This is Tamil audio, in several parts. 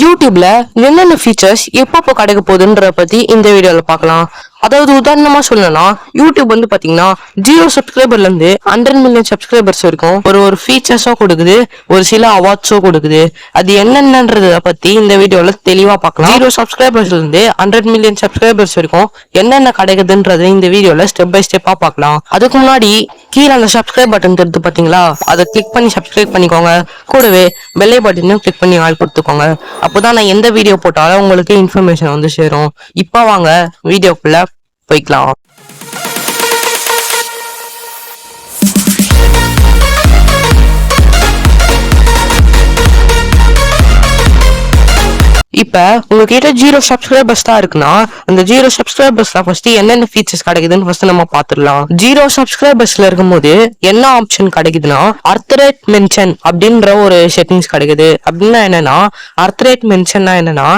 யூடியூப்ல என்னென்ன ஃபீச்சர்ஸ் எப்பப்போ கிடைக்க போகுதுன்றத பத்தி இந்த வீடியோல பார்க்கலாம். அதாவது உதாரணமா சொல்லணும்னா யூடியூப் வந்து பாத்தீங்கன்னா ஜீரோ சப்ஸ்கிரைபர்ல இருந்து ஹண்ட்ரட் மில்லியன் சப்ஸ்கிரைபர்ஸ் வரைக்கும் ஒரு ஒரு ஃபீச்சர்ஸோ கொடுக்குது ஒரு சில அவார்ட்ஸோ கொடுக்குது. அது என்னென்னன்றத பத்தி இந்த வீடியோல தெளிவா பார்க்கலாம். ஜீரோ சப்ஸ்கிரைபர்ஸ்ல இருந்து ஹண்ட்ரட் மில்லியன் சப்ஸ்கிரைபர்ஸ் வரைக்கும் என்னென்ன கிடைக்குதுன்றது இந்த வீடியோல ஸ்டெப் பை ஸ்டெப்பா பார்க்கலாம். அதுக்கு முன்னாடி கீழே அந்த சப்ஸ்கிரைப் பட்டன் தெரியுது பாத்தீங்களா? அதை கிளிக் பண்ணி சப்ஸ்கிரைப் பண்ணிக்கோங்க. கூடவே பெல்லை பட்டனும் கிளிக் பண்ணி ஆள் கொடுத்துக்கோங்க. அப்போதான் நான் எந்த வீடியோ போட்டாலும் உங்களுக்கு இன்ஃபர்மேஷன் வந்து சேரும். இப்போ வாங்க வீடியோக்குள்ள போய்க்கலாம் இப்ப உங்ககிட்ட ஜீரோ சப்ஸ்கிரைபர்ஸ் தான் இருக்குன்னா அந்த ஜீரோ சப்ஸ்கிரைபர்ஸ்ல ஃபர்ஸ்ட் என்னென்ன ஃபீச்சர்ஸ் கிடைக்குதுன்னு ஃபர்ஸ்ட் நம்ம பாத்துடலாம். ஜீரோ சப்ஸ்கிரைபர்ஸ்ல இருக்கும்போது என்ன ஆப்ஷன் கிடைக்குதுன்னா அர்த்தரேட் மென்ஷன் அப்படின்ற ஒரு செட்டிங்ஸ் கிடைக்குது. அப்படின்னா என்னன்னா அர்த்தரேட் மென்ஷன்னா என்னன்னா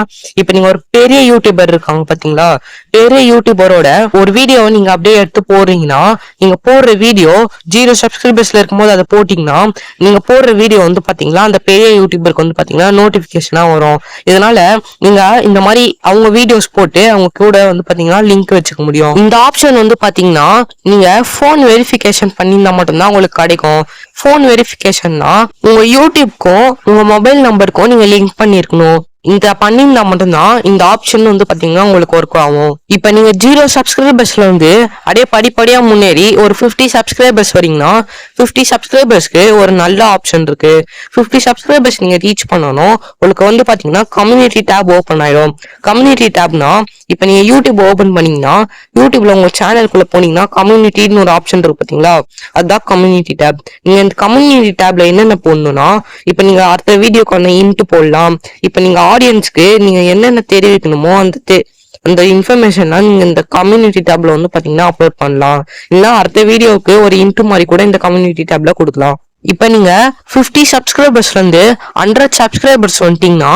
இப்போ நீங்க ஒரு பெரிய யூடியூபர் இருக்காங்க பாத்தீங்களா பெரிய யூடியூபரோட ஒரு வீடியோவை நீங்க அப்படியே எடுத்து போடுறீங்கன்னா நீங்க போடுற வீடியோ ஜீரோ சப்ஸ்கிரைபர்ஸ்ல இருக்கும்போது அதை போட்டீங்கன்னா நீங்க போடுற வீடியோ வந்து பாத்தீங்களா அந்த பெரிய யூடியூபருக்கு வந்து பாத்தீங்கன்னா நோட்டிபிகேஷனா வரும். இதனால நீங்க இந்த மாதிரி அவங்க வீடியோஸ் போட்டு அவங்க கூட வந்து பாத்தீங்கன்னா லிங்க் வச்சுக்க முடியும். இந்த ஆப்ஷன் வந்து பாத்தீங்கன்னா நீங்க ஃபோன் வெரிஃபிகேஷன் பண்ணியிருந்தா மட்டும்தான் உங்களுக்கு கிடைக்கும். ஃபோன் வெரிஃபிகேஷன்னா உங்க யூடியூப்க்கும் உங்க மொபைல் நம்பருக்கும் நீங்க லிங்க் பண்ணிருக்கணும் இந்த பண்ணியிருந்தா மட்டும்தான் இந்த ஆப்ஷன் வந்து பாத்தீங்கன்னா உங்களுக்கு ஒர்க் ஆகும். இப்போ நீங்க ஜீரோ சப்ஸ்கிரைபர்ஸ்ல வந்து அப்படியே படிப்படியா முன்னேறி ஒரு 50 சப்ஸ்கிரைபர்ஸ் வரீங்கன்னா 50 சப்ஸ்கிரைபர்ஸ்க்கு ஒரு நல்ல ஆப்ஷன் இருக்கு. 50 சப்ஸ்கிரைபர்ஸ் நீங்க ரீச் பண்ணணும் உங்களுக்கு வந்து பாத்தீங்கன்னா கம்யூனிட்டி டேப் ஓப்பன் ஆயிடும். கம்யூனிட்டி டேப்னா இப்போ நீங்க யூடியூப் ஓபன் பண்ணீங்கன்னா யூடியூப்ல உங்க சேனலுக்குள்ள போனீங்கன்னா கம்யூனிட்டின்னு ஒரு ஆப்ஷன் இருக்கு பாத்தீங்களா? அதுதான் கம்யூனிட்டி டேப் நீங்க இந்த கம்யூனிட்டி டேப்ல என்னென்ன போடணும்னா இப்போ நீங்க அடுத்த வீடியோக்கான இன்ட்டு போடலாம். இப்போ நீங்க ஆடியன்ஸ்க்கு நீங்க என்னென்ன தெரிவிக்கணுமோ அந்த தெ- அந்த இன்ஃபர்மேஷன்லாம் நீங்க இந்த கம்யூனிட்டி டேப்ல வந்து பாத்தீங்கன்னா அப்லோட் பண்ணலாம். இல்ல அடுத்த வீடியோவுக்கு ஒரு இன்ட்டு மாதிரி கூட இந்த கம்யூனிட்டி டேப்ல கொடுக்கலாம். இப்போ நீங்கள் ஃபிஃப்டி சப்ஸ்கிரைபர்ஸ்லேருந்து ஹண்ட்ரட் சப்ஸ்கிரைபர்ஸ் வந்துட்டீங்கன்னா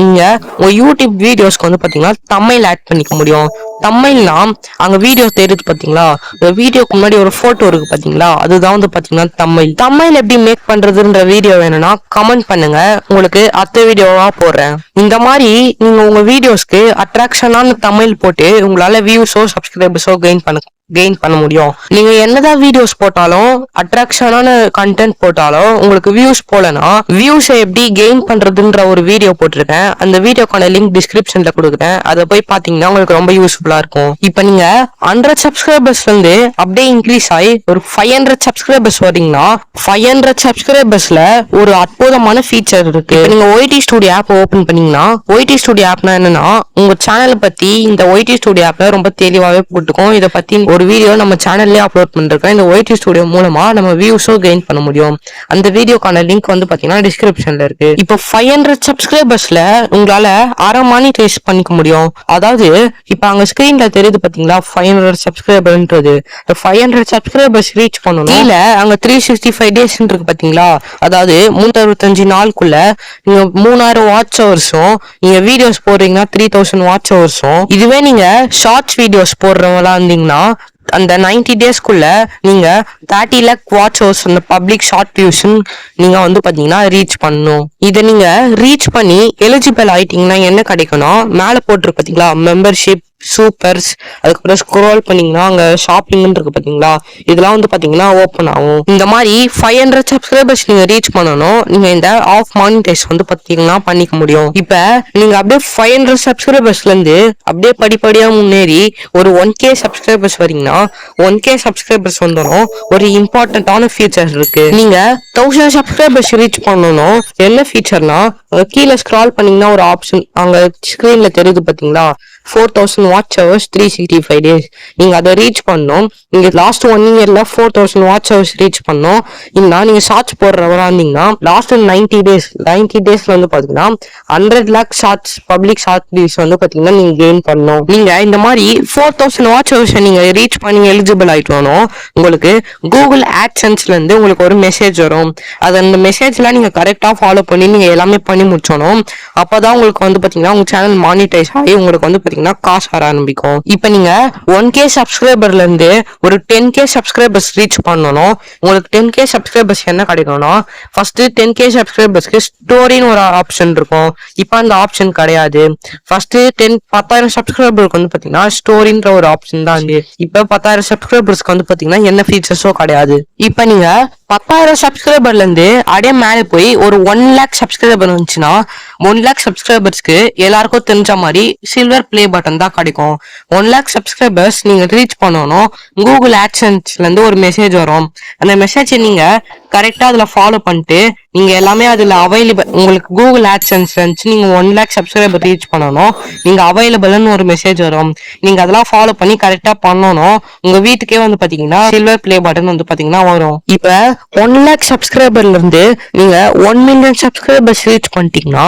நீங்கள் உங்கள் யூடியூப் வீடியோஸ்க்கு வந்து பார்த்தீங்கன்னா தமிழ் ஆட் பண்ணிக்க முடியும். தமிழ்னா அங்கே வீடியோ தெரியுது பார்த்தீங்களா இந்த வீடியோக்கு முன்னாடி ஒரு ஃபோட்டோ இருக்குது பார்த்தீங்களா அதுதான் வந்து பார்த்தீங்கன்னா தமிழ் தமிழ் எப்படி மேக் பண்ணுறதுன்ற வீடியோ வேணும்னா கமெண்ட் பண்ணுங்க. உங்களுக்கு அடுத்த வீடியோவாக போடுறேன். இந்த மாதிரி நீங்கள் உங்கள் வீடியோஸ்க்கு அட்ராக்ஷனான தமிழ் போட்டு உங்களால் வியூஸோ சப்ஸ்கிரைபர்ஸோ கெயின் பண்ண கெயின் பண்ண முடியும். நீங்க என்னதான் வீடியோஸ் போட்டாலும் அட்ராக்ஷனான கண்டென்ட் போட்டாலும் உங்களுக்கு வியூஸ் போலனா வியூஸ் எப்படி கெயின் பண்றதுன்ற ஒரு வீடியோ போட்டிருக்கேன். அந்த வீடியோக்கான லிங்க் டிஸ்கிரிப்ஷன்ல கொடுக்குறேன். அதை போய் பாத்தீங்கன்னா உங்களுக்கு ரொம்ப யூஸ்ஃபுல்லா இருக்கும். இப்போ நீங்க ஹண்ட்ரட் சப்ஸ்கிரைபர்ஸ்ல இருந்து அப்படியே இன்க்ரீஸ் ஆகி ஒரு ஃபைவ் ஹண்ட்ரட் சப்ஸ்கிரைபர்ஸ் வரீங்கன்னா ஃபைவ் ஹண்ட்ரட் சப்ஸ்கிரைபர்ஸ்ல ஒரு அற்புதமான ஃபீச்சர் இருக்கு. நீங்க ஒய்டி ஸ்டூடியோ ஆப் ஓபன் பண்ணீங்கன்னா ஒய்டி ஸ்டுடியோ ஆப்னா என்னன்னா உங்க சேனலை பத்தி இந்த ஒய்டி ஸ்டுடியோ ஆப்ல ரொம்ப தெளிவாவே போட்டுக்கும் இதை பத்தி ஒரு வீடியோ நம்ம சேனல்லே அப்லோட் பண்ணிருக்கோம். இந்த ஒயிட் ஸ்டுடியோ மூலமா நம்ம வியூஸும் கெயின் பண்ண முடியும். அந்த வீடியோக்கான லிங்க் வந்து பாத்தீங்கன்னா டிஸ்கிரிப்ஷன்ல இருக்கு. இப்போ ஃபைவ் ஹண்ட்ரட் சப்ஸ்கிரைபர்ஸ்ல உங்களால அரை மணி டேஸ்ட் பண்ணிக்க முடியும். அதாவது இப்போ அங்க ஸ்கிரீன்ல தெரியுது பாத்தீங்களா? ஃபைவ் ஹண்ட்ரட் சப்ஸ்கிரைபர்ன்றது ஃபைவ் ஹண்ட்ரட் சப்ஸ்கிரைபர்ஸ் ரீச் பண்ணணும். இல்ல அங்க த்ரீ சிக்ஸ்டி ஃபைவ் டேஸ் இருக்கு பாத்தீங்களா? அதாவது முன்னூத்தி அறுபத்தஞ்சு நாளுக்குள்ள நீங்க மூணாயிரம் வாட்ச் ஹவர்ஸும் நீங்க வீடியோஸ் போடுறீங்கன்னா த்ரீ தௌசண்ட் வாட்ச் ஹவர்ஸும் இதுவே நீங்க ஷார்ட்ஸ் வீடியோஸ் போடுறவங்களா இருந்தீங்கன்னா அந்த 90 டேஸ்க்குள்ள நீங்க தேர்ட்டி லேக் வாட்ச் ஹவர்ஸ் அந்த பப்ளிக் ஷார்ட் வியூஸ் நீங்க வந்து பாத்தீங்கன்னா ரீச் பண்ணணும். இதை நீங்க ரீச் பண்ணி எலிஜிபிள் ஆயிட்டீங்கன்னா என்ன கிடைக்கும்னா மேல போட்டிருக்கு பாத்தீங்களா? மெம்பர்ஷிப் சூப்பர்ஸ் அதுக்கப்புறம் ஸ்க்ரோல் பண்ணீங்கன்னா அங்க ஷாப்பிங்னு இருக்கு பாத்தீங்களா? இதெல்லாம் வந்து பாத்தீங்கன்னா ஓப்பன் ஆகும். இந்த மாதிரி ஃபைவ் ஹண்ட்ரட் சப்ஸ்கிரைபர்ஸ் நீங்க ரீச் பண்ணணும் நீங்க இந்த ஆஃப் மானிட்டைஸ் வந்து பாத்தீங்கன்னா பண்ணிக்க முடியும். இப்ப நீங்க அப்படியே ஃபைவ் ஹண்ட்ரட் சப்ஸ்கிரைபர்ஸ்ல இருந்து அப்படியே படிப்படியா முன்னேறி ஒரு ஒன் கே சப்ஸ்கிரைபர்ஸ் வரீங்கன்னா ஒன் கே சப்ஸ்கிரைபர்ஸ் வந்துடும் ஒரு இம்பார்ட்டன்டான ஃபீச்சர் இருக்கு. நீங்க தௌசண்ட் சப்ஸ்கிரைபர்ஸ் ரீச் பண்ணணும் என்ன ஃபீச்சர்னா கீழே ஸ்க்ரால் பண்ணீங்கன்னா ஒரு ஆப்ஷன் அங்க ஸ்கிரீன்ல தெரியுது பாத்தீங்களா? Four thousand watch hours three sixty five days நீங்கள் அதை ரீச் பண்ணோம் நீங்கள் லாஸ்ட் ஒன் இயர்ல four thousand watch hours reach பண்ணோம். இல்லைனா நீங்கள் ஷார்ட்ஸ் போடுறவராக இருந்தீங்கன்னா லாஸ்ட் நைன்டி டேஸ் நைன்டி டேஸில் வந்து பார்த்தீங்கன்னா hundred lakh shorts public short videos வந்து பார்த்தீங்கன்னா நீங்கள் கெயின் பண்ணணும் நீங்கள் இந்த மாதிரி ஃபோர் தௌசண்ட் வாட்ச் ஹவர்ஸ் நீங்கள் ரீச் பண்ணி எலிஜிபிள் ஆயிட்டோம் உங்களுக்கு கூகுள் ஆட்சன்ஸ்லேருந்து உங்களுக்கு ஒரு மெசேஜ் வரும். அது அந்த மெசேஜ்லாம் நீங்கள் கரெக்டாக ஃபாலோ பண்ணி நீங்கள் எல்லாமே பண்ணி முடிச்சணும். அப்போ தான் உங்களுக்கு வந்து பார்த்தீங்கன்னா உங்கள் சேனல் மானிட்டைஸ் ஆகி உங்களுக்கு வந்து பாத்தீங்கன்னா காசு வர ஆரம்பிக்கும். இப்ப நீங்க ஒன் கே சப்ஸ்கிரைபர்ல இருந்து ஒரு டென் கே சப்ஸ்கிரைபர்ஸ் ரீச் பண்ணணும் உங்களுக்கு டென் கே சப்ஸ்கிரைபர்ஸ் என்ன கிடைக்கும்னா ஃபர்ஸ்ட் டென் கே சப்ஸ்கிரைபர்ஸ்க்கு ஸ்டோரின்னு ஒரு ஆப்ஷன் இருக்கும். இப்போ அந்த ஆப்ஷன் கிடையாது. ஃபர்ஸ்ட் டென் பத்தாயிரம் சப்ஸ்கிரைபருக்கு வந்து பாத்தீங்கன்னா ஸ்டோரின்ற ஒரு ஆப்ஷன் தான் இருக்கு இப்போ பத்தாயிரம் சப்ஸ்கிரைபர்ஸ்க்கு வந்து பாத்தீங்கன்னா என்ன ஃபீச்சர்ஸோ கிடையாது. இப்போ நீங்க பத்தாயிரம் சப்ஸ்கிரைபர்ல இருந்து அப்படியே மேலே போய் ஒரு ஒன் லேக் சப்ஸ்கிரைபர் வந்துச்சுன்னா ஒன் லேக் சப்ஸ்கிரைபர்ஸ்க்கு எல்லாருக்கும் தெரிஞ்ச மாதிரி சில்வர் ப்ளே பட்டன் தான் கிடைக்கும். ஒன் லேக் சப்ஸ்கிரைபர்ஸ் நீங்க ரீச் பண்ணணும் கூகுள் ஆக்ஷன்ஸ்லேருந்து ஒரு மெசேஜ் வரும். அந்த மெசேஜை நீங்க கரெக்டா அதுல ஃபாலோ பண்ணிட்டு நீங்க எல்லாமே அதுல அவைலபிள் உங்களுக்கு கூகுள் ஆட்சன்ஸ் இருந்துச்சு நீங்க ஒன் லேக் சப்ஸ்கிரைபர் ரீச் பண்ணணும். நீங்க அவைலபிள்னு ஒரு மெசேஜ் வரும். நீங்க அதெல்லாம் ஃபாலோ பண்ணி கரெக்டா பண்ணணும். உங்க வீட்டுக்கே வந்து பாத்தீங்கன்னா சில்வர் ப்ளே பட்டன் வந்து பாத்தீங்கன்னா வரும். இப்ப ஒன் லேக் சப்ஸ்கிரைபர்ல இருந்து நீங்க ஒன் மில்லியன் சப்ஸ்கிரைபர்ஸ் ரீச் பண்ணிட்டீங்கன்னா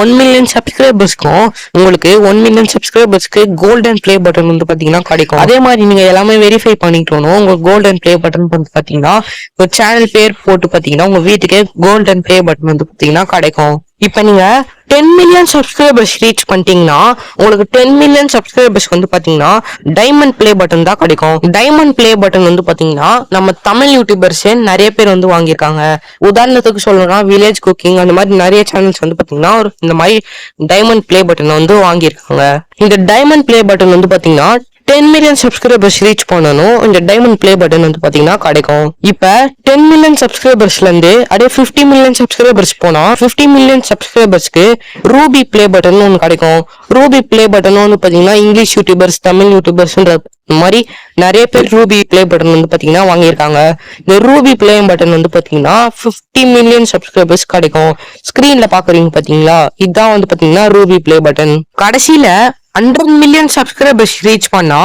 ஒன் மில்லியன் சப்ஸ்கிரைபர்ஸ்க்கும் உங்களுக்கு ஒன் மில்லியன் சப்ஸ்கிரைபர்ஸ்க்கு கோல்டன் ப்ளே பட்டன் வந்து பாத்தீங்கன்னா கிடைக்கும். அதே மாதிரி நீங்க எல்லாமே வெரிஃபை பண்ணிக்கணும் உங்க கோல்டன் ப்ளே பட்டன் வந்து பாத்தீங்கன்னா ஒரு சேனல் பேர் போட்டு பாத்தீங்கன்னா உங்க வீட்டுக்கே கோல்டன் ப்ளே பட்டன் வந்து பாத்தீங்கன்னா கிடைக்கும். இப்ப நீங்க டென் மில்லியன் சப்ஸ்கிரைபர்ஸ் ரீச் பண்ணிட்டீங்கன்னா உங்களுக்கு டென் மில்லியன் சப்ஸ்கிரைபர்ஸ் வந்து பாத்தீங்கன்னா டைமண்ட் ப்ளே பட்டன் தான் கிடைக்கும். டைமண்ட் ப்ளே பட்டன் வந்து பாத்தீங்கன்னா நம்ம தமிழ் யூடியூபர்ஸ் நிறைய பேர் வந்து வாங்கியிருக்காங்க. உதாரணத்துக்கு சொல்லணும்னா வில்லேஜ் குக்கிங் அந்த மாதிரி நிறைய சேனல்ஸ் வந்து பாத்தீங்கன்னா ஒரு இந்த மாதிரி டைமண்ட் ப்ளே பட்டன் வந்து வாங்கியிருக்காங்க. இந்த டைமண்ட் ப்ளே பட்டன் வந்து பாத்தீங்கன்னா டென் மில்லியன் சப்ஸ்கிரைபர்ஸ் ரீச் பண்ணணும். இந்த டைமண்ட் ப்ளே பட்டன் வந்து பாத்தீங்கன்னா கிடைக்கும். இப்ப டென் மில்லியன் சப்ஸ்கிரைபர்ஸ்ல இருந்து அதே ஃபிஃப்டி மில்லியன் சப்ஸ்கிரைபர்ஸ் போனா ஃபிஃப்டி மில்லியன் சப்ஸ்கிரைபர்ஸ்க்கு ரூபி ப்ளே பட்டன் ஒன்று கிடைக்கும். ரூபி ப்ளே பட்டன் வந்து பாத்தீங்கன்னா இங்கிலீஷ் யூடியூபர்ஸ் தமிழ் யூடியூபர்ஸ்ன்ற மாதிரி நிறைய பேர் ரூபி ப்ளே பட்டன் வந்து பாத்தீங்கன்னா வாங்கியிருக்காங்க. இந்த ரூபி ப்ளே பட்டன் வந்து பாத்தீங்கன்னா 50 மில்லியன் சப்ஸ்கிரைபர்ஸ் கிடைக்கும். ஸ்கிரீன்ல பாக்குறீங்க பாத்தீங்களா? இதுதான் வந்து பாத்தீங்கன்னா ரூபி ப்ளே பட்டன் கடைசியில ஹண்ட்ரட் மில்லியன் சப்ஸ்கிரைபர்ஸ் ரீச் பண்ணா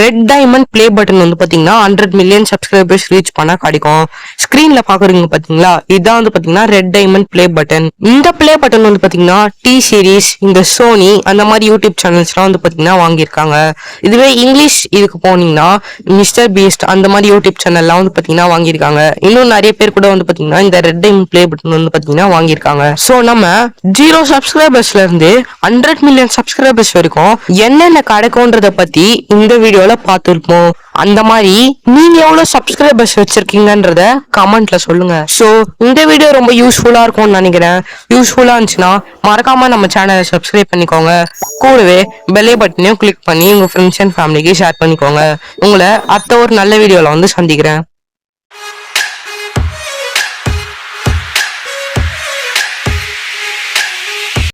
ரெட் டைமண்ட் ப்ளே பட்டன் வந்து பாத்தீங்கன்னா ஹண்ட்ரட் மில்லியன் சப்ஸ்கிரைபர்ஸ் ரீச் பண்ணா கிடைக்கும். ஸ்கிரீன்ல பாக்குறீங்க பாத்தீங்களா? இதான் வந்து பாத்தீங்கன்னா ரெட் டைமண்ட் ப்ளே பட்டன் இந்த ப்ளே பட்டன் வந்து பாத்தீங்கன்னா டி சீரிஸ் இந்த சோனி அந்த மாதிரி யூடியூப் சேனல்ஸ்லாம் வந்து பாத்தீங்கன்னா வாங்கியிருக்காங்க. இதுவே இங்கிலீஷ் இதுக்கு போனீங்கன்னா மிஸ்டர் பீஸ்ட் அந்த மாதிரி யூடியூப் சேனல்லாம் வந்து பாத்தீங்கன்னா வாங்கியிருக்காங்க. இன்னும் நிறைய பேர் கூட வந்து பாத்தீங்கன்னா இந்த ரெட் டைமண்ட் ப்ளே பட்டன் வந்து பாத்தீங்கன்னா வாங்கியிருக்காங்க. சோ நம்ம ஜீரோ சப்ஸ்கிரைபர்ஸ்ல இருந்து ஹண்ட்ரட் மில்லியன் சப்ஸ்கிரைபர்ஸ் வரைக்கும் என்னென்ன கிடைக்கும்ன்றத பத்தி இந்த வீடியோல பார்த்துருப்போம். அந்த மாதிரி நீங்க எவ்வளவு சப்ஸ்கிரைபர்ஸ் வச்சிருக்கீங்கன்றத கமெண்ட்ல சொல்லுங்க. சோ இந்த வீடியோ ரொம்ப யூஸ்ஃபுல்லா இருக்கும்னு நினைக்கிறேன். யூஸ்ஃபுல்லா இருந்துச்சுன்னா மறக்காம நம்ம சேனலை சப்ஸ்கிரைப் பண்ணிக்கோங்க. கூடவே பெல்லை பட்டனையும் கிளிக் பண்ணி உங்க ஃப்ரெண்ட்ஸ் அண்ட் ஃபேமிலிக்கு ஷேர் பண்ணிக்கோங்க. உங்களை அடுத்த ஒரு நல்ல வீடியோல வந்து சந்திக்கிறேன்.